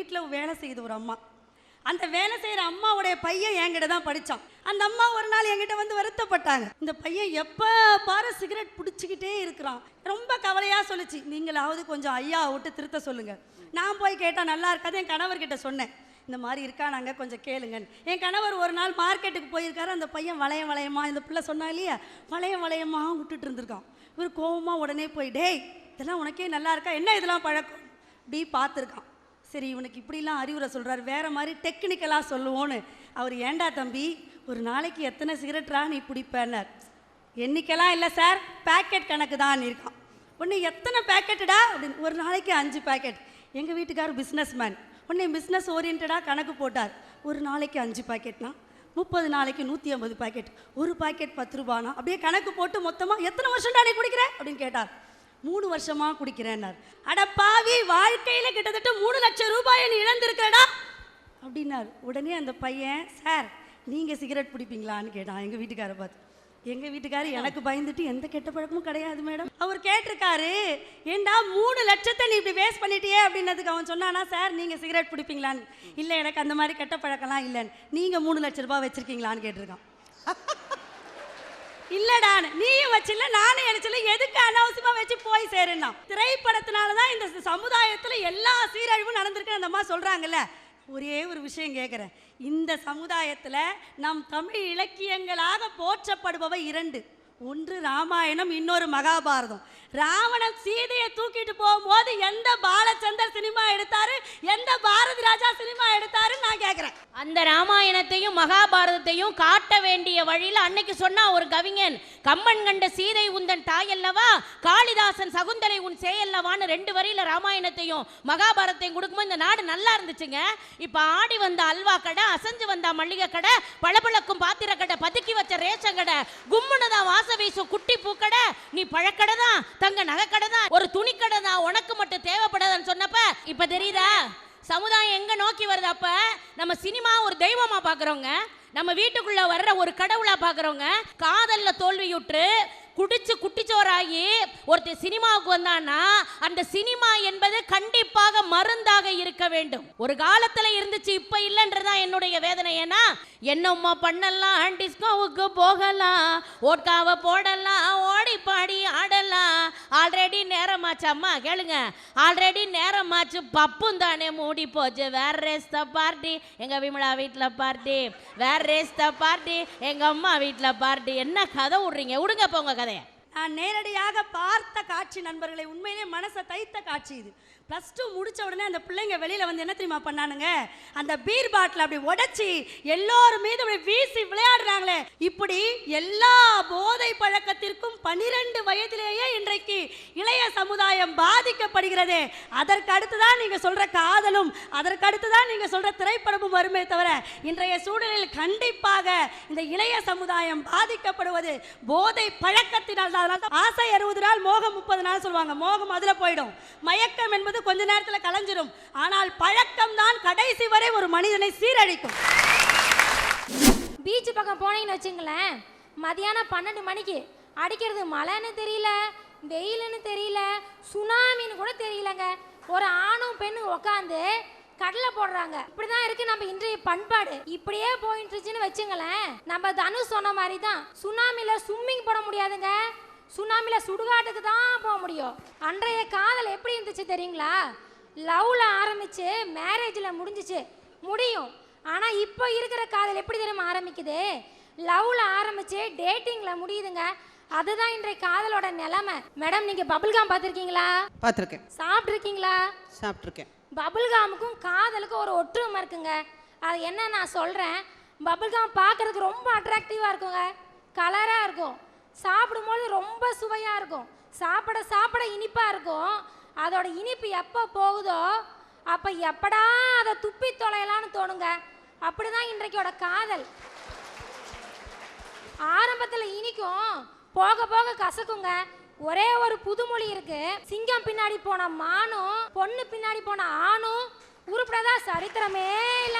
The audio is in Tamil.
வீட்டில் வேலை செய்யுது ஒரு அம்மா. அந்த வேலை செய்கிற அம்மாவுடைய பையன் என்கிட்ட தான் படித்தான் அந்த அம்மா ஒரு நாள் என்கிட்ட வந்து வருத்தப்பட்டாங்க. இந்த பையன் எப்போ பாரு சிகரெட் பிடிச்சிக்கிட்டே இருக்கிறான். ரொம்ப கவலையாக சொல்லுச்சு. நீங்களாவது கொஞ்சம் ஐயா விட்டு திருத்த சொல்லுங்கள் நான் போய் கேட்டால் நல்லா இருக்காது. என் கணவர்கிட்ட சொன்னேன். இந்த மாதிரி இருக்கானாங்க கொஞ்சம் கேளுங்கன்னு. என் கணவர் ஒரு நாள் மார்க்கெட்டுக்கு போயிருக்காரு. அந்த பையன் வளையம் வளையமா இந்த பிள்ளை சொன்னா இல்லையா? வளையம் வளையமா விட்டுட்டு இருந்திருக்கான். இவர் கோவமா உடனே போய் டேய் இதெல்லாம் உனக்கே நல்லா இருக்கா? என்ன இதெல்லாம் பழக்கம்? அப்படி பார்த்துருக்கான். சரி இவனுக்கு இப்படிலாம் அறிவுரை சொல்கிறாரு வேறு மாதிரி டெக்னிக்கலாக சொல்லுவோன்னு. அவர் ஏண்டா தம்பி ஒரு நாளைக்கு எத்தனை சிகரெட்ரா நீ பிடிப்பேன்னார் எண்ணிக்கெல்லாம் இல்லை சார் பேக்கெட் கணக்கு தான் இருக்கான். ஒன்று எத்தனை பேக்கெட்டுடா அப்படின்னு ஒரு நாளைக்கு அஞ்சு பேக்கெட் எங்கள் வீட்டுக்கார் பிஸ்னஸ் மேன் உடனே பிஸ்னஸ் ஓரியன்டாக கணக்கு போட்டார். ஒரு நாளைக்கு அஞ்சு பாக்கெட்னா முப்பது நாளைக்கு நூற்றி ஐம்பது பாக்கெட் ஒரு பாக்கெட் பத்து ரூபானா? அப்படியே கணக்கு போட்டு மொத்தமாக எத்தனை வருஷம்டா நீ குடிக்கிற? அப்படின்னு கேட்டார். மூணு வருஷமாக குடிக்கிறேன்னார். அடப்பாவி பாவி கிட்டத்தட்ட மூணு லட்சம் ரூபாயை நீ இழந்திருக்கிறடா. அப்படின்னார். உடனே அந்த பையன் சார் நீங்கள் சிகரெட் பிடிப்பீங்களான்னு கேட்டான். எங்கள் வீட்டுக்காரை பார்த்து. எங்கள் வீட்டுக்காரர் எனக்கு பயந்துட்டு எந்த கெட்ட பழக்கமும் கிடையாது மேடம். அவர் கேட்டிருக்காரு ஏண்டா மூணு லட்சத்தை நீ இப்படி வேஸ்ட் பண்ணிட்டியே? அப்படின்னதுக்கு அவன் சொன்னானா சார் நீங்கள் சிகரெட் பிடிப்பீங்களான்னு. இல்லை எனக்கு அந்த மாதிரி கெட்ட பழக்கம்லாம் இல்லைன்னு. நீங்கள் மூணு லட்ச ரூபாய் வச்சுருக்கீங்களான்னு கேட்டிருக்கான். இல்லடா நீயும் வச்சில்ல நானும் அடிச்சல எதுக்கு அனாவசியமா வச்சு போய் சேருனா திரைப்படத்தினால தான் இந்த சமுதாயத்துல எல்லா சீரழிவும் நடந்திருக்கு அந்த அம்மா சொல்றாங்கல்ல. ஒரே ஒரு விஷயம் கேட்குறேன் இந்த சமுதாயத்தில் நம் தமிழ் இலக்கியங்களாக போற்றப்படுபவை இரண்டு. ஒன்று ராமாயணம் இன்னொரு மகாபாரதம். ராவணன் சீதையை தூக்கிட்டு போகும்போது எந்த பாலச்சந்தர் சினிமா எடுத்தாரு எந்த பாரதி ராஜா சினிமா எடுத்தாருன்னு நான் கேட்குறேன் அந்த ராமாயணத்தையும் மகாபாரதத்தையும் காட்ட வேண்டிய வழியில் அன்னைக்கு சொன்னா ஒரு கவிஞன் கம்மன் கண்ட சீதை உந்தன் தாயல்லவா காளிதாசன் சகுந்தலை உன் சேயல்லவான்னு ரெண்டு வரியில ராமாயணத்தையும் மகாபாரதத்தையும் கொடுக்கும்போது இந்த நாடு நல்லா இருந்துச்சுங்க. இப்ப ஆடி வந்த அல்வா கடை அசைஞ்சு வந்த மல்லிகை கடை பளபளக்கும் பாத்திர கடை பதுக்கி வச்ச ரேஷன் கடை கும்முன்னு வாச வாச வீசும் குட்டி பூக்கடை நீ பழக்கடை தான் தங்க நகைக்கடை தான் ஒரு துணிக்கடை தான் உனக்கு மட்டும் தேவைப்படாதுன்னு சொன்னப்ப இப்ப தெரியுதா? சமுதாயம் எங்க நோக்கி வருது அப்ப? நம்ம சினிமா ஒரு தெய்வமா பாக்குறோங்க நம்ம வீட்டுக்குள்ள வர்ற ஒரு கடவுளா பாக்குறோங்க காதல்ல தோல்வியுற்று குடிச்சு குட்டி ஆகி ஒருத்தர் சினிமாவுக்கு வந்தான்னா அந்த சினிமா என்பது கண்டிப்பாக மருந்தாக இருக்க வேண்டும். ஒரு காலத்துல இருந்துச்சு இப்ப இல்லைன்றதான் என்னுடைய வேதனை. ஏன்னா என்னம்மா பண்ணலாம்? டிஸ்கோவுக்கு போகலாம் ஓட்காவை போடலாம் ஓடி பாடி ஆடலாம். ஆல்ரெடி நேரமாச்சு. அம்மா கேளுங்க. ஆல்ரெடி நேரமாச்சு. பப்பும் தானே மூடி போச்சு. வேற ரேஸ் த பார்ட்டி எங்க விமலா வீட்டில் பார்ட்டி வேற ரேஸ் த பார்ட்டி எங்க அம்மா வீட்டில் பார்ட்டி என்ன கதை விடுறீங்க? விடுங்க போங்க கதையை. நான் நேரடியாக பார்த்த காட்சி நண்பர்களை உண்மையிலே மனசை தைத்த காட்சி இது. ப்ளஸ் டூ முடிச்ச உடனே அந்த பிள்ளைங்க வெளியில் வந்து என்ன தெரியுமா பண்ணானுங்க? அந்த பீர் பாட்டில் அப்படி உடச்சி எல்லோரும் மீது அப்படி வீசி விளையாடுறாங்களே. இப்படி எல்லா போதை பழக்கத்திற்கும் பனிரெண்டு வயதிலேயே இன்றைக்கு இளைய சமுதாயம் பாதிக்கப்படுகிறது. அதற்கு அடுத்து தான் நீங்கள் சொல்கிற காதலும் அதற்கு அடுத்து தான் நீங்கள் சொல்கிற திரைப்படமும் வருமே தவிர இன்றைய சூழலில் கண்டிப்பாக இந்த இளைய சமுதாயம் பாதிக்கப்படுவது போதை பழக்கத்தினால் தான் ஆசை அறுபது நாள் மோகம் முப்பது நாள் சொல்லுவாங்க. மோகம் அதுல போயிடும். மயக்கம் என்பது கொஞ்ச நேரத்தில் கலைஞ்சிரும். ஆனால் பழக்கம் தான் கடைசி வரை ஒரு மனிதனை சீரழிக்கும். பீச் பக்கம் போனீங்கன்னு வச்சுங்களேன். மதியானம் பன்னெண்டு மணிக்கு. அடிக்கிறது மழைன்னு தெரியல வெயிலுன்னு தெரியல சுனாமின்னு கூட தெரியலங்க. ஒரு ஆணும் பெண்ணும் உட்காந்து கடலை போடுறாங்க. இப்படிதான் இருக்கு நம்ம இன்றைய பண்பாடு. இப்படியே போயிட்டு இருச்சுன்னு வச்சுங்களேன். நம்ம தனுஷ் சொன்ன மாதிரி தான் சுனாமில ஸ்விம்மிங் போட முடியாதுங்க. சுனாமில சுடுகாட்டுக்கு தான் போக முடியும். அன்றைய காதல் எப்படி இருந்துச்சு தெரியுங்களா? லவ்ல ஆரம்பிச்சு மேரேஜ்ல முடிஞ்சிச்சு. முடியும். ஆனா இப்போ இருக்கிற காதல் எப்படி தெரியுமா ஆரம்பிக்குது? லவ்ல ஆரம்பிச்சு டேட்டிங்ல முடியுதுங்க. அதுதான் இன்றைய காதலோட நிலைமை. மேடம் நீங்க பபிள்காம் பார்த்துருக்கீங்களா? பார்த்துருக்கேன். சாப்பிட்ருக்கீங்களா சாப்பிட்ருக்கேன் பபிள்காமுக்கும் காதலுக்கும் ஒரு ஒற்றுமை இருக்குங்க. அது என்ன நான் சொல்கிறேன் பபிள்காம் பார்க்கறதுக்கு ரொம்ப அட்ராக்டிவாக இருக்குங்க. கலராக இருக்கும். சாப்பிடும்போது ரொம்ப சுவையாக இருக்கும். சாப்பிட சாப்பிட இனிப்பாக இருக்கும். அதோட இனிப்பு எப்போ போகுதோ அப்போ எப்படா அதை துப்பி தொலையலான்னு தோணுங்க. அப்படிதான் இன்றைக்கோட காதல். ஆரம்பத்தில் இனிக்கும் போக போக கசக்குங்க. ஒரே ஒரு புதுமொழி இருக்கு. சிங்கம் பின்னாடி போன மானும் பொண்ணு பின்னாடி போன ஆணும் உருப்படாதா சரித்திரமே இல்லை.